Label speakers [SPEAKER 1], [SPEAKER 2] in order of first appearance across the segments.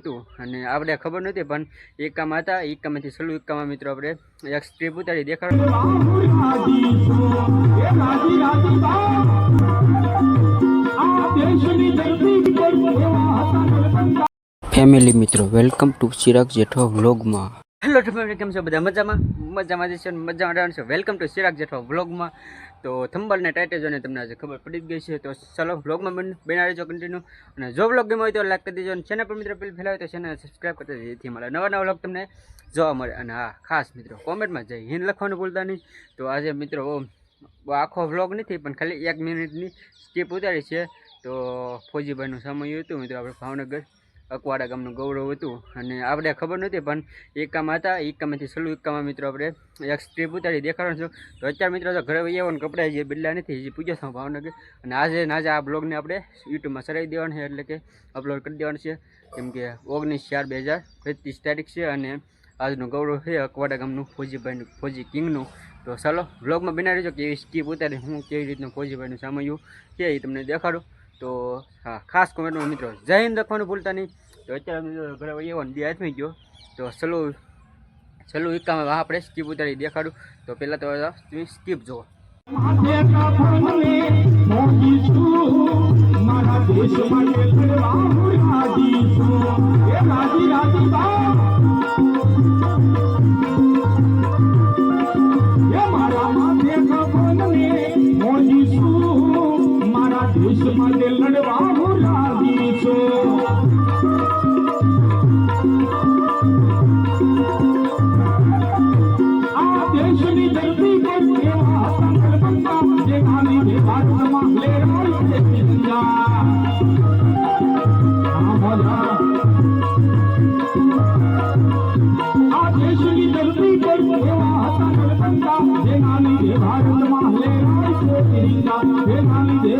[SPEAKER 1] હતું. અને આપણે ખબર નહોતી, પણ એક કામ હતા, એક કામથી છેલ્લું એકામાં મિત્રો આપણે એક સ્ટ્રીપ ઉતારી દેખાડ
[SPEAKER 2] ફેમિલી મિત્રો વેલકમ ટુ ચિરાગ જેઠો વ્લોગમાં
[SPEAKER 1] હેલો ફેમિલી કેમ છો બધા મજામાં? મજામાં જશો મજામાં રહેવાનું છે. વેલકમ ટુ ચિરાગ જેઠવા વ્લોગમાં તો થંબલ ને ટાઇટલ જોઈને તમને આજે ખબર પડી જ ગઈ છે. તો ચલો વ્લોગમાં બન રહેજો કન્ટિન્યુ અને જો વ્લોગ ગમ્યો હોય તો લાઈક કરી દેજો અને ચેનલ પર મિત્રો પેલી ફેલાવે તો ચેનલ સબસ્ક્રાઈબ કરતા જેથી મળે નવા નવા વ્લોગ તમને જોવા મળે. અને હા, ખાસ મિત્રો, કોમેન્ટમાં જઈ હિન્દ લખવાનું ભૂલતા નહીં. તો આજે મિત્રો આખો વ્લોગ નથી, પણ ખાલી એક મિનિટની સ્કીપ ઉતારી છે. તો ફોજીભાઈનું સમય હતું મિત્રો, આપણે ભાવનગર અકવાડા ગામનું ગૌરવ હતું અને આપણે ખબર નહોતી, પણ એકામાં હતા એકામાંથી એક એકામાં મિત્રો આપણે એક સ્ટ્રીપ ઉતારી દેખાડવાનું છું. તો અત્યારે મિત્રો તો ઘરે વૈયા ને કપડાં જે બદલા નથી, હજી પૂજા છું ભાવનગર. અને આજે આજે આ બ્લોગને આપણે યુટ્યુબમાં ચડાવી દેવાનું છે, એટલે કે અપલોડ કરી દેવાનું છે. કેમ કે ઓગણીસ ચાર બે હજાર પચીસ તારીખ છે અને આજનું ગૌરવ છે અકવાડા ગામનું ફોજીભાઈનું, ફોજી કિંગનું. તો ચાલો બ્લોગમાં બનાવી દેજો કેવી સ્ટ્રીપ ઉતારી, હું કેવી રીતનું ફોજીભાઈનું સામયું છે એ તમને દેખાડું. તો, હા, ખાસ કોમેન્ટમાં મિત્રો, જય હિન્દ લખવાનું ભૂલતા નહીં. તો અત્યારે મિત્રો ઘરે એવો બે હાથમાં ગયો. તો સલું છેલ્લું એકામાં આપણે સ્કીપ ઉતારી દેખાડું. તો પહેલાં તો તમે સ્કીપ જુઓ.
[SPEAKER 3] લડવા હું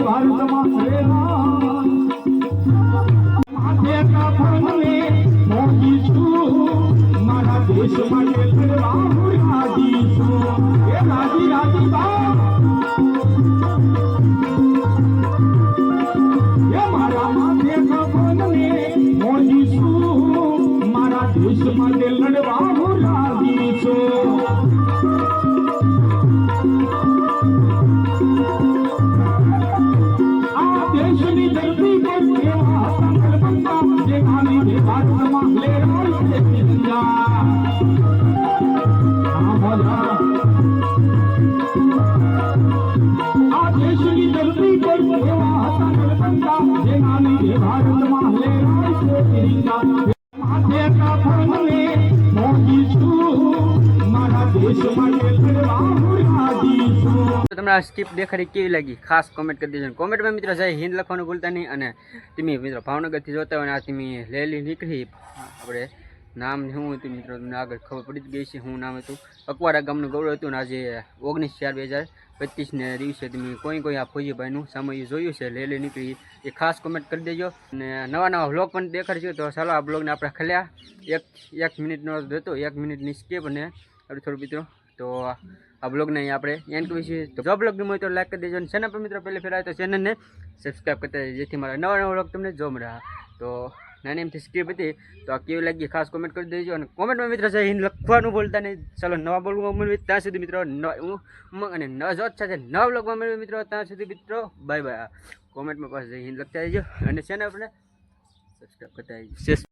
[SPEAKER 3] ભારતમાં લહેરાય ભારતમાં લહેરાય છે તિરંગા. આ બધા આ
[SPEAKER 1] સ્કીપ દેખાડી કેવી લાગી? ખાસ કોમેન્ટ કરી દેજો કોમેન્ટમાં મિત્રો જય હિન્દ લખવાનું ભૂલતા નહીં અને તમે મિત્રો ભાવનગરથી જોતા હોય અને આ તમે લેલી નીકળી. આપણે નામ શું હતું મિત્રો, તમને આગળ ખબર પડી જ ગઈ છે શું નામ હતું. અકવાડા ગામનું ગૌરવ હતું અને આજે ઓગણીસ ચાર બે હજાર પચીસને દિવસે તમે કોઈ કોઈ આ ફોજીભાઈનું સામયું જોયું છે લેલી નીકળી. એ ખાસ કોમેન્ટ કરી દેજો અને નવા નવા વ્લોગ પણ દેખાડજો. તો ચાલો આ બ્લોગને આપણે ખલ્યા. એક એક મિનિટનો હતો. એક મિનિટની સ્કીપ અને થોડું થોડું મિત્રો, તો આ બ્લોગને અહીં આપણે એન્ડ કરીએ તો જો બ્લોગ ગમે તો લાઈક કરી દેજો અને ચેનલ પર મિત્રો પહેલે ફેર આવે તો ચેનલને સબસ્ક્રાઈબ કરતા જેથી મારા નવા નવા બ્લોગ તમને જો મળે. તો નાની એમથી સ્ક્રીપ હતી, તો આ કેવી લાગી ખાસ કોમેન્ટ કરી દેજો અને કોમેન્ટમાં મિત્રો છે હિન્દ, લખવાનું ભૂલતા નહીં. ચાલો નવા બ્લોગમાં મળવી ત્યાં સુધી મિત્રો ન- ઉમંગ અને નવા જોત સાથે નવા બ્લોગમાં મળવી મિત્રો, ત્યાં સુધી મિત્રો બાય બાય કોમેન્ટમાં પાસ જઈ હિન્દ લખતા દેજો અને ચેનલ આપણે સબસ્ક્રાઈબ કરતા